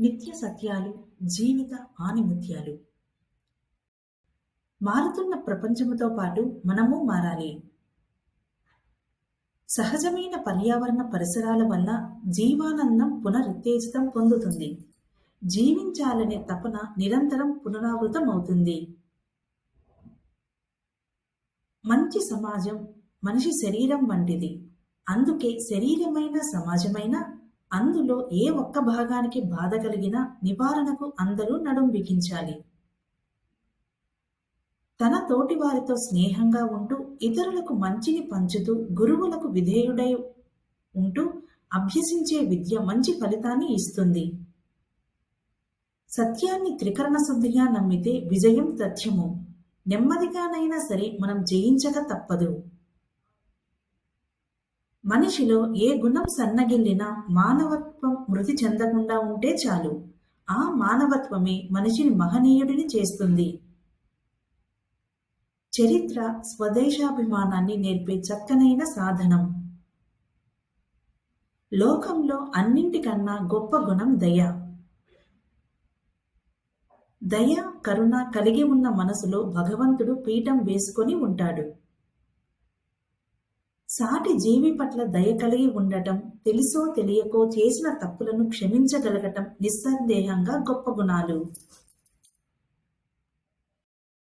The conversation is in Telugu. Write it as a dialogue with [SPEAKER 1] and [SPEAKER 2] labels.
[SPEAKER 1] నిత్య సత్యాలు జీవిత ఆనిముత్యాలు. మారుతున్న ప్రపంచముతో పాటు మనము మారాలి. సహజమైన పర్యావరణ పరిసరాల వల్ల జీవానందం పునరుత్తేజితం పొందుతుంది. జీవించాలనే తపన నిరంతరం పునరావృతమవుతుంది. మంచి సమాజం మనిషి శరీరం వంటిది. అందుకే శరీరమైన సమాజమైన అందులో ఏ ఒక్క భాగానికి బాధ కలిగినా నివారణకు అందరూ నడుం బిగించాలి. తన తోటి వారితో స్నేహంగా ఉంటూ ఇతరులకు మంచిని పంచుతూ గురువులకు విధేయుడై ఉంటూ అభ్యసించే విద్య మంచి ఫలితాన్ని ఇస్తుంది. సత్యాన్ని త్రికరణ శుద్ధిగా నమ్మితే విజయం తథ్యము. నెమ్మదిగానైనా సరే మనం జయించక తప్పదు. మనిషిలో ఏ గుణం సన్నగిల్లినా మానవత్వం మృతి చెందకుండా ఉంటే చాలు. ఆ మానవత్వమే మనిషిని మహనీయుడిని చేస్తుంది. చరిత్ర స్వదేశాభిమానాన్ని నేర్పే చక్కనైన సాధనం. లోకంలో అన్నింటికన్నా గొప్ప గుణం దయ. దయ కరుణ కలిగి ఉన్న మనసులో భగవంతుడు పీఠం వేసుకొని ఉంటాడు. సాటి జీవి పట్ల దయ కలిగి ఉండటం తెలుసో తెలియకో చేసిన తప్పులను క్షమించగలగటం నిస్సందేహంగా గొప్ప గుణాలు.